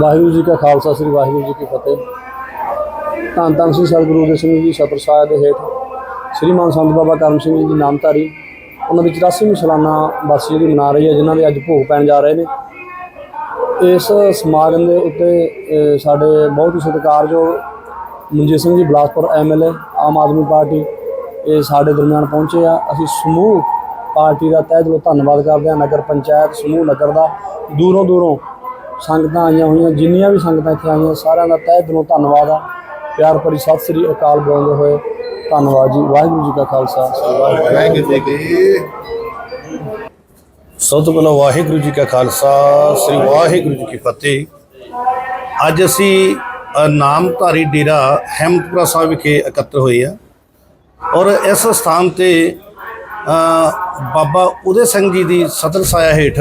ਵਾਹਿਗੁਰੂ ਜੀ ਕਾ ਖਾਲਸਾ, ਸ੍ਰੀ ਵਾਹਿਗੁਰੂ ਜੀ ਕੀ ਫਤਿਹ। ਧੰਨ ਧੰਨ ਸ੍ਰੀ ਸਤਿਗੁਰੂ ਦੇ ਸਿੰਘ ਜੀ ਛਤਰ ਸਾਹਿਬ ਦੇ ਹੇਠ ਸ਼੍ਰੀ ਸ੍ਰੀਮਾਨ ਸੰਤ ਬਾਬਾ ਕਰਮ ਸਿੰਘ ਜੀ ਦੀ ਨਾਮਧਾਰੀ, ਉਹਨਾਂ ਦੀ 84ਵੀਂ ਸਾਲਾਨਾ ਵਾਸੀ ਜਿਹੜੀ ਮਨਾ ਰਹੀ ਹੈ, ਜਿਨ੍ਹਾਂ ਦੇ ਅੱਜ ਭੋਗ ਪੈਣ ਜਾ ਰਹੇ ਨੇ। ਇਸ ਸਮਾਗਮ ਦੇ ਉੱਤੇ ਸਾਡੇ ਬਹੁਤ ਹੀ ਸਤਿਕਾਰਯੋਗ ਮਨਜੀਤ ਸਿੰਘ ਜੀ, ਬਲਾਸਪੁਰ ਐਮਐਲਏ ਆਮ ਆਦਮੀ ਪਾਰਟੀ, ਇਹ ਸਾਡੇ ਦਰਮਿਆਨ ਪਹੁੰਚੇ ਆ। ਅਸੀਂ ਸਮੂਹ ਪਾਰਟੀ ਦਾ ਤਹਿ ਦਿਲੋਂ ਧੰਨਵਾਦ ਕਰਦੇ ਹਾਂ। ਨਗਰ ਪੰਚਾਇਤ ਸਮੂਹ ਨਗਰ ਦਾ ਦੂਰੋਂ ਦੂਰੋਂ ਸੰਗਤਾਂ ਆਈਆਂ ਹੋਈਆਂ, ਜਿੰਨੀਆਂ ਵੀ ਸੰਗਤਾਂ ਇੱਥੇ ਆਈਆਂ, ਸਾਰਿਆਂ ਦਾ ਤਹਿ ਦਿਲੋਂ ਧੰਨਵਾਦ ਆ। ਪਿਆਰ ਭਰੀ ਸਤਿ ਸ੍ਰੀ ਅਕਾਲ ਬੋਲਦੇ ਹੋਏ, ਧੰਨਵਾਦ ਜੀ। ਵਾਹਿਗੁਰੂ ਜੀ ਕਾ ਖਾਲਸਾ ਵਾਹਿਗੁਰੂ ਜੀ ਕੀ ਸਭ ਤੋਂ ਪਹਿਲਾਂ ਵਾਹਿਗੁਰੂ ਜੀ ਕਾ ਖਾਲਸਾ, ਸ੍ਰੀ ਵਾਹਿਗੁਰੂ ਜੀ ਕੀ ਫਤਿਹ। ਅੱਜ ਅਸੀਂ ਨਾਮਧਾਰੀ ਡੇਰਾ ਹੈਮਤਪੁਰਾ ਸਾਹਿਬ ਵਿਖੇ ਇਕੱਤਰ ਹੋਏ ਆ। ਔਰ ਇਸ ਸਥਾਨ ਤੇ ਬਾਬਾ ਉਦੇ ਸਿੰਘ ਜੀ ਦੀ ਸਤਰ ਸਾਇਆ ਹੇਠ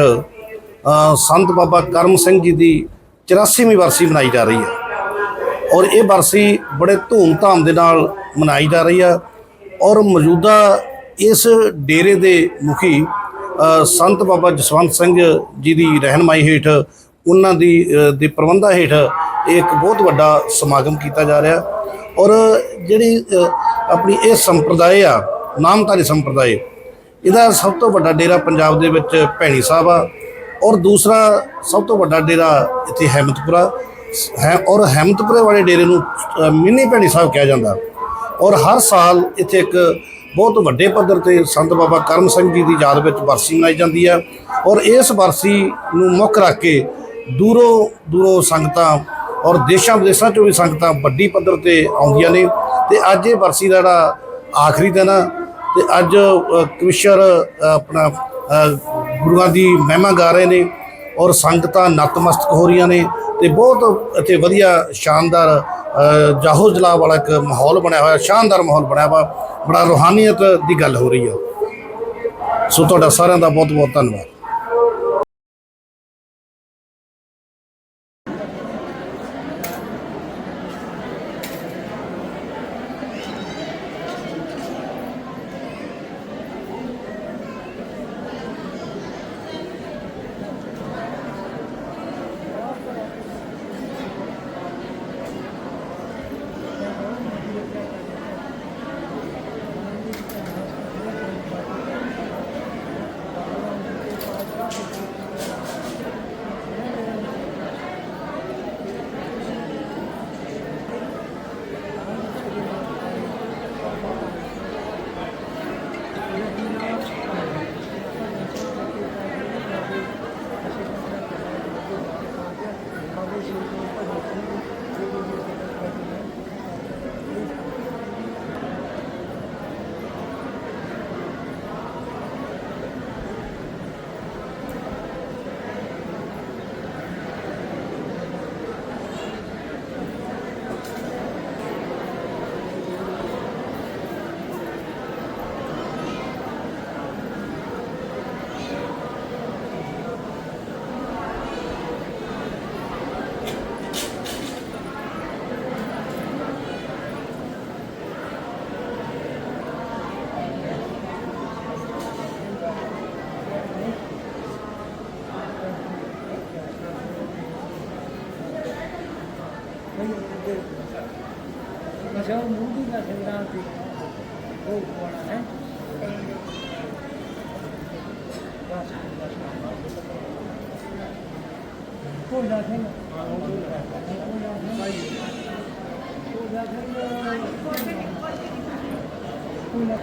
ਸੰਤ ਬਾਬਾ ਕਰਮ ਸਿੰਘ ਜੀ ਦੀ 84ਵੀਂ ਵਰਸੀ ਮਨਾਈ ਜਾ ਰਹੀ ਹੈ। ਔਰ ਇਹ ਵਰਸੀ ਬੜੇ ਧੂਮ-ਧਾਮ ਦੇ ਨਾਲ ਮਨਾਈ ਜਾ ਰਹੀ ਆ ਔਰ ਮੌਜੂਦਾ ਇਸ ਡੇਰੇ ਦੇ ਮੁਖੀ ਸੰਤ ਬਾਬਾ ਜਸਵੰਤ ਸਿੰਘ ਜੀ ਦੀ ਰਹਿਨਮਾਈ ਹੇਠ, ਉਹਨਾਂ ਦੀ ਦੇ ਪ੍ਰਬੰਧਾਂ ਹੇਠ ਇੱਕ ਬਹੁਤ ਵੱਡਾ ਸਮਾਗਮ ਕੀਤਾ ਜਾ ਰਿਹਾ। ਔਰ ਜਿਹੜੀ ਆਪਣੀ ਇਹ ਸੰਪਰਦਾਇ ਆ, ਨਾਮਧਾਰੀ ਸੰਪਰਦਾਇ, ਇਹਦਾ ਸਭ ਤੋਂ ਵੱਡਾ ਡੇਰਾ ਪੰਜਾਬ ਦੇ ਵਿੱਚ ਭੈਣੀ ਸਾਹਿਬ ਆ। ਔਰ ਦੂਸਰਾ ਸਭ ਤੋਂ ਵੱਡਾ ਡੇਰਾ ਇੱਥੇ ਹੈਮਤਪੁਰਾ ਹੈ ਔਰ ਹੈਮਤਪੁਰੇ ਵਾਲੇ ਡੇਰੇ ਨੂੰ ਮਿੰਨੀ ਭੈਣੀ ਸਾਹਿਬ ਕਿਹਾ ਜਾਂਦਾ। ਔਰ ਹਰ ਸਾਲ ਇੱਥੇ ਇੱਕ ਬਹੁਤ ਵੱਡੇ ਪੱਧਰ ਤੇ ਸੰਤ ਬਾਬਾ ਕਰਮ ਸਿੰਘ ਜੀ ਦੀ ਯਾਦ ਵਿੱਚ ਬਰਸੀ ਮਨਾਈ ਜਾਂਦੀ ਹੈ ਔਰ ਇਸ ਬਰਸੀ ਨੂੰ ਮੁੱਖ ਰੱਖ ਕੇ ਦੂਰੋਂ ਦੂਰੋਂ ਸੰਗਤਾਂ ਔਰ ਦੇਸ਼ਾਂ ਵਿਦੇਸ਼ਾਂ ਚੋਂ ਵੀ ਸੰਗਤਾਂ ਵੱਡੀ ਪੱਧਰ ਤੇ ਆਉਂਦੀਆਂ ਨੇ ਤੇ ਅੱਜ ਇਹ ਬਰਸੀ ਦਾ ਜਿਹੜਾ ਆਖਰੀ ਦਿਨ ਆ ਤੇ ਅੱਜ ਅ, ਕਵਿਸ਼ਰ ਆਪਣਾ ਗੁਰੂਆਂ ਦੀ ਮਹਿਮਾ ਗਾ ਰਹੇ ਨੇ ਔਰ ਸੰਗਤਾਂ ਨਤਮਸਤਕ ਹੋ ਰਹੀਆਂ ਨੇ ਤੇ ਬਹੁਤ ਇੱਥੇ ਵਧੀਆ ਸ਼ਾਨਦਾਰ ਜਾਹੋ ਜਲਾ ਵਾਲਾ ਇੱਕ ਮਾਹੌਲ ਬਣਿਆ ਹੋਇਆ, ਸ਼ਾਨਦਾਰ ਮਾਹੌਲ ਬਣਿਆ ਵਾ। ਬੜਾ ਰੂਹਾਨੀਅਤ ਦੀ ਗੱਲ ਹੋ ਰਹੀ ਆ। ਸੋ ਤੁਹਾਡਾ ਸਾਰਿਆਂ ਦਾ ਬਹੁਤ ਬਹੁਤ ਧੰਨਵਾਦ। ਅੱਛਾ ਉਹ ਮੂੰਹ ਦੀ ਸੰਦਾਂ ਸੀ ਉਹ ਕੋਣਾ ਹੈ ਬਸ ਕੋਈ ਨਾ ਸਿੰਘ ਕੋਈ ਨਾ ਸਿੰਘ ਕੋਈ ਨਾ